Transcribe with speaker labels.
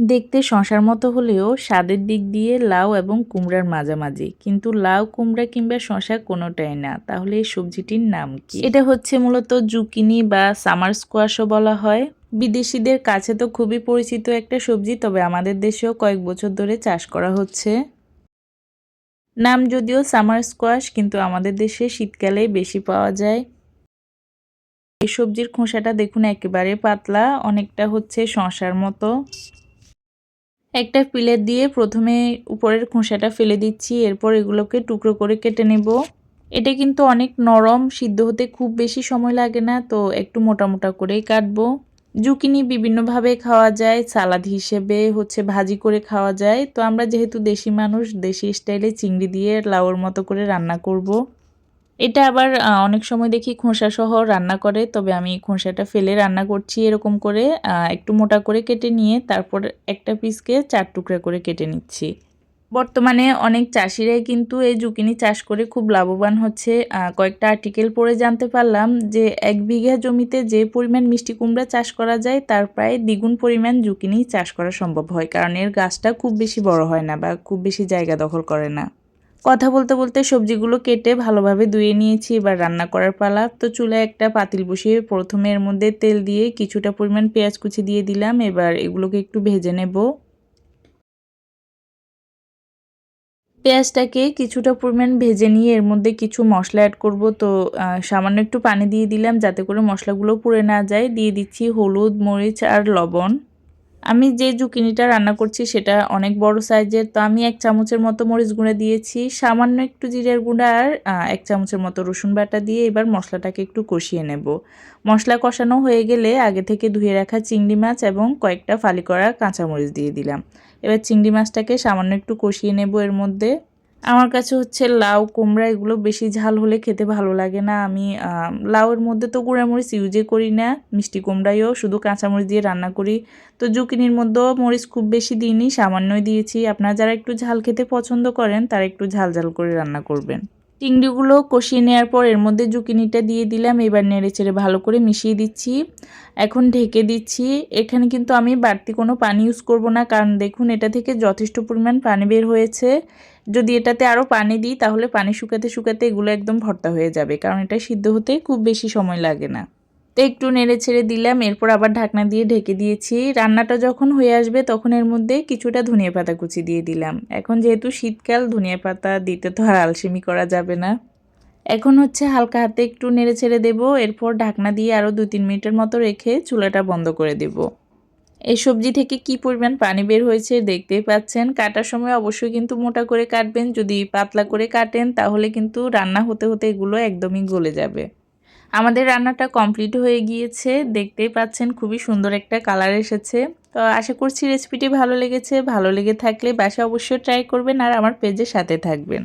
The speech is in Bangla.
Speaker 1: দেখতে শশার মতো হলেও স্বাদের দিক দিয়ে লাউ এবং কুমড়ার মাঝামাঝি। কিন্তু লাউ, কুমড়া কিংবা শশা কোনোটাই না। তাহলে এই সবজিটির নাম কি? এটা হচ্ছে মূলত জুকিনি বা সামার স্কোয়াশও বলা হয়। বিদেশিদের কাছে তো খুবই পরিচিত একটা সবজি, তবে আমাদের দেশেও কয়েক বছর ধরে চাষ করা হচ্ছে। নাম যদিও সামার স্কোয়াশ, কিন্তু আমাদের দেশে শীতকালেই বেশি পাওয়া যায়। এই সবজির খোসাটা দেখুন একেবারে পাতলা, অনেকটা হচ্ছে শশার মতো। একটা প্লেট দিয়ে প্রথমে উপরের খোসাটা ফেলে দিচ্ছি, এরপর এগুলোকে টুকরো করে কেটে নেব। এটা কিন্তু অনেক নরম, সিদ্ধ হতে খুব বেশি সময় লাগে না, তো একটু মোটা মোটা করেই কাটবো। জুকিনি বিভিন্নভাবে খাওয়া যায়, সালাদ হিসেবে হচ্ছে ভাজি করে খাওয়া যায়। তো আমরা যেহেতু দেশি মানুষ, দেশি স্টাইলে চিংড়ি দিয়ে লাউর মতো করে রান্না করব। এটা আবার অনেক সময় দেখি খোসা সহ রান্না করে, তবে আমি খোসাটা ফেলে রান্না করছি এরকম করে একটু মোটা করে কেটে নিয়ে তারপর একটা পিসকে চার টুকরা করে কেটে নিচ্ছি। বর্তমানে অনেক চাষিরাই কিন্তু এই জুকিনি চাষ করে খুব লাভবান হচ্ছে। কয়েকটা আর্টিকেল পড়ে জানতে পারলাম যে এক বিঘা জমিতে যে পরিমাণ মিষ্টি কুমড়া চাষ করা যায়, তার প্রায় দ্বিগুণ পরিমাণ জুকিনি চাষ করা সম্ভব হয়, কারণ এর গাছটা খুব বেশি বড় হয় না বা খুব বেশি জায়গা দখল করে না। কথা বলতে বলতে সবজিগুলো কেটে ভালোভাবে ধুয়ে নিয়েছি, এবার রান্না করার পালা। তো চুলায় একটা পাতিল বসিয়ে প্রথমে এর মধ্যে তেল দিয়ে কিছুটা পরিমাণ পেঁয়াজ কুচি দিয়ে দিলাম, এবার এগুলোকে একটু ভেজে নেব। পেঁয়াজটাকে কিছুটা পরিমাণ ভেজে নিয়ে এর মধ্যে কিছু মশলা অ্যাড করব। তো সামান্য একটু পানি দিয়ে দিলাম যাতে করে মশলাগুলো পুড়ে না যায়। দিয়ে দিচ্ছি হলুদ, মরিচ আর লবণ। আমি যে জুকিনিটা রান্না করছি সেটা অনেক বড় সাইজের, তো আমি এক চামচের মতো মরিচ গুঁড়া দিয়েছি। সামান্য একটু জিরের গুঁড়া আর এক চামচের মতো রসুন বাটা দিয়ে এবার মশলাটাকে একটু কষিয়ে নেব। মশলা কষানো হয়ে গেলে আগে থেকে ধুয়ে রাখা চিংড়ি মাছ এবং কয়েকটা ফালি করা কাঁচামরিচ দিয়ে দিলাম। এবার চিংড়ি মাছটাকে সামান্য একটু কষিয়ে নেব এর মধ্যে। আমার কাছে হচ্ছে লাউ, কুমড়া এগুলো বেশি ঝাল হলে খেতে ভালো লাগে না। আমি লাউয়ের মধ্যে তো গুঁড়ামরিচ ইউজে করি না, মিষ্টি কুমড়াইও শুধু কাঁচামরিচ দিয়ে রান্না করি। তো জুকিনির মধ্যেও মরিচ খুব বেশি দিইনি, সামান্যই দিয়েছি। আপনারা যারা একটু ঝাল খেতে পছন্দ করেন, তারা একটু ঝাল ঝাল করে রান্না করবেন। চিংড়িগুলো কষিয়ে নেওয়ার পর এর মধ্যে জুকিনিটা দিয়ে দিলাম, এবার নেড়ে চেড়ে ভালো করে মিশিয়ে দিচ্ছি। এখন ঢেকে দিচ্ছি। এখানে কিন্তু আমি বাড়তি কোনো পানি ইউজ করব না, কারণ দেখুন এটা থেকে যথেষ্ট পরিমাণ পানি বের হয়েছে। যদি এটাতে আরও পানি দিই, তাহলে পানি শুকাতে শুকাতে এগুলো একদম ভর্তা হয়ে যাবে, কারণ এটা সিদ্ধ হতে খুব বেশি সময় লাগে না। তো একটু নেড়ে ছেড়ে দিলাম, এরপর আবার ঢাকনা দিয়ে ঢেকে দিয়েছি। রান্নাটা যখন হয়ে আসবে তখন এর মধ্যে কিছুটা ধনিয়া পাতা কুচি দিয়ে দিলাম। এখন যেহেতু শীতকাল, ধনিয়া পাতা দিতে তো আর আলসেমি করা যাবে না। এখন হচ্ছে হালকা হাতে একটু নেড়ে ছেড়ে দেবো, এরপর ঢাকনা দিয়ে আরও দু তিন মিনিটের মতো রেখে চুলাটা বন্ধ করে দেব। এই সবজি থেকে কি পরিমাণ পানি বের হয়েছে দেখতেই পাচ্ছেন। কাটার সময় অবশ্যই কিন্তু মোটা করে কাটবেন, যদি পাতলা করে কাটেন তাহলে কিন্তু রান্না হতে হতে এগুলো একদমই গলে যাবে। আমাদের রান্নাটা কমপ্লিট হয়ে গিয়েছে। দেখতেই পাচ্ছেন খুবই সুন্দর একটা কালার এসেছে। তো আশা করছি রেসিপিটি ভালো লেগেছে। ভালো লেগে থাকলে বাসা অবশ্যই ট্রাই করবেন আর আমার পেজের সাথে থাকবেন।